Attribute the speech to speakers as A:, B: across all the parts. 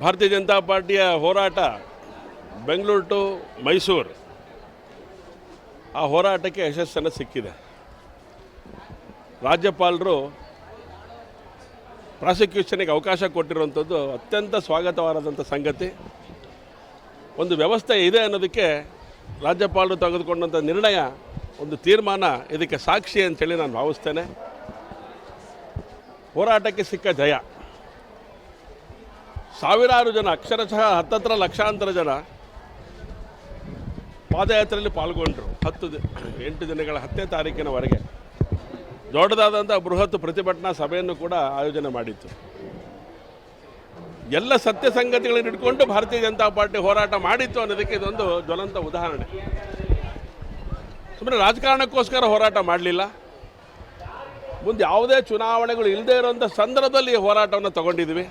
A: ಭಾರತೀಯ ಜನತಾ ಪಾರ್ಟಿಯ ಹೋರಾಟ ಬೆಂಗಳೂರು ಟು ಮೈಸೂರು. ಆ ಹೋರಾಟಕ್ಕೆ ಯಶಸ್ಸನ್ನು ಸಿಕ್ಕಿದೆ. ರಾಜ್ಯಪಾಲರು ಪ್ರಾಸಿಕ್ಯೂಷನ್ಗೆ ಅವಕಾಶ ಕೊಟ್ಟಿರುವಂಥದ್ದು ಅತ್ಯಂತ ಸ್ವಾಗತವಾದಂಥ ಸಂಗತಿ. ಒಂದು ವ್ಯವಸ್ಥೆ ಇದೆ ಅನ್ನೋದಕ್ಕೆ ರಾಜ್ಯಪಾಲರು ತೆಗೆದುಕೊಂಡಂಥ ನಿರ್ಣಯ ಒಂದು ತೀರ್ಮಾನ ಇದಕ್ಕೆ ಸಾಕ್ಷಿ ಅಂತೇಳಿ ನಾನು ಭಾವಿಸ್ತೇನೆ. ಹೋರಾಟಕ್ಕೆ ಸಿಕ್ಕ ಜಯ. ಸಾವಿರಾರು ಜನ, ಅಕ್ಷರಶಃ ಹತ್ತತ್ರ ಲಕ್ಷಾಂತರ ಜನ ಪಾದಯಾತ್ರೆಯಲ್ಲಿ ಪಾಲ್ಗೊಂಡರು. ಹತ್ತು ಎಂಟು ದಿನಗಳ ಹತ್ತನೇ ತಾರೀಕಿನವರೆಗೆ. ದೊಡ್ಡದಾದಂಥ ಬೃಹತ್ ಪ್ರತಿಭಟನಾ ಸಭೆಯನ್ನು ಕೂಡ ಆಯೋಜನೆ ಮಾಡಿತ್ತು. ಎಲ್ಲ ಸತ್ಯ ಸಂಗತಿಗಳನ್ನು ಇಟ್ಕೊಂಡು ಭಾರತೀಯ ಜನತಾ ಪಾರ್ಟಿ ಹೋರಾಟ ಮಾಡಿತ್ತು ಅನ್ನೋದಕ್ಕೆ ಇದೊಂದು ಜ್ವಲಂತ ಉದಾಹರಣೆ. ಸುಮ್ಮನೆ ರಾಜಕಾರಣಕ್ಕೋಸ್ಕರ ಹೋರಾಟ ಮಾಡಲಿಲ್ಲ. ಮುಂದೆ ಯಾವುದೇ ಚುನಾವಣೆಗಳು ಇಲ್ಲದೇ ಇರುವಂಥ ಸಂದರ್ಭದಲ್ಲಿ ಹೋರಾಟವನ್ನು ತಗೊಂಡಿದ್ವಿ.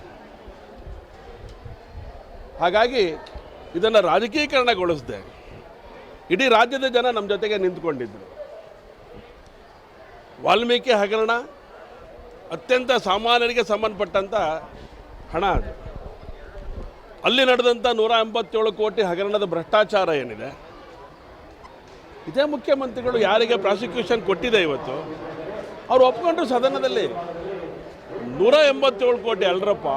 A: ಹಾಗಾಗಿ ಇದನ್ನು ರಾಜಕೀಕರಣಗೊಳಿಸಿದೆ ಇಡೀ ರಾಜ್ಯದ ಜನ ನಮ್ಮ ಜೊತೆಗೆ ನಿಂತ್ಕೊಂಡಿದ್ದರು ವಾಲ್ಮೀಕಿ ಹಗರಣ ಅತ್ಯಂತ ಸಾಮಾನ್ಯರಿಗೆ ಸಂಬಂಧಪಟ್ಟಂಥ ಹಣ ಅದು. ಅಲ್ಲಿ ನಡೆದಂಥ ನೂರ ಎಂಬತ್ತೇಳು ಕೋಟಿ ಹಗರಣದ ಭ್ರಷ್ಟಾಚಾರ ಏನಿದೆ? ಇದೇ ಮುಖ್ಯಮಂತ್ರಿಗಳು ಯಾರಿಗೆ ಪ್ರಾಸಿಕ್ಯೂಷನ್ ಕೊಟ್ಟಿದೆ ಇವತ್ತು? ಅವ್ರು ಒಪ್ಕೊಂಡ್ರು ಸದನದಲ್ಲಿ ನೂರ ಎಂಬತ್ತೇಳು ಕೋಟಿ ಅಲ್ರಪ್ಪ,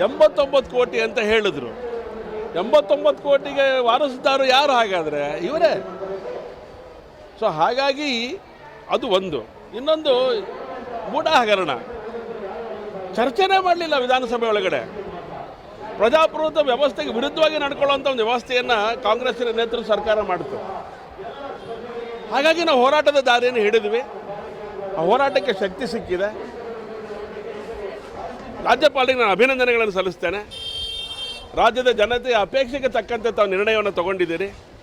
A: ಎಂಬತ್ತೊಂಬತ್ತು ಕೋಟಿ ಅಂತ ಹೇಳಿದ್ರು. ಎಂಬತ್ತೊಂಬತ್ತು ಕೋಟಿಗೆ ವಾರಸುದಾರರು ಯಾರು ಹಾಗಾದರೆ? ಇವರೇ. ಸೊ ಹಾಗಾಗಿ ಅದು ಒಂದು. ಇನ್ನೊಂದು ಮೂಢ ಹಗರಣ ಚರ್ಚೆನೇ ಮಾಡಲಿಲ್ಲ ವಿಧಾನಸಭೆ ಒಳಗಡೆ. ಪ್ರಜಾಪ್ರಭುತ್ವ ವ್ಯವಸ್ಥೆಗೆ ವಿರುದ್ಧವಾಗಿ ನಡ್ಕೊಳ್ಳುವಂಥ ಒಂದು ವ್ಯವಸ್ಥೆಯನ್ನು ಕಾಂಗ್ರೆಸ್ಸಿನ ನೇತೃತ್ವ ಸರ್ಕಾರ ಮಾಡಿತು. ಹಾಗಾಗಿ ನಾವು ಹೋರಾಟದ ದಾರಿಯನ್ನು ಹಿಡಿದ್ವಿ. ಆ ಹೋರಾಟಕ್ಕೆ ಶಕ್ತಿ ಸಿಕ್ಕಿದೆ. ರಾಜ್ಯಪಾಲರಿಗೆ ನಾನು ಅಭಿನಂದನೆಗಳನ್ನು ಸಲ್ಲಿಸ್ತೇನೆ. ರಾಜ್ಯದ ಜನತೆಯ ಅಪೇಕ್ಷೆಗೆ ತಕ್ಕಂತೆ ತಾವು ನಿರ್ಣಯವನ್ನು ತಗೊಂಡಿದ್ದೀರಿ.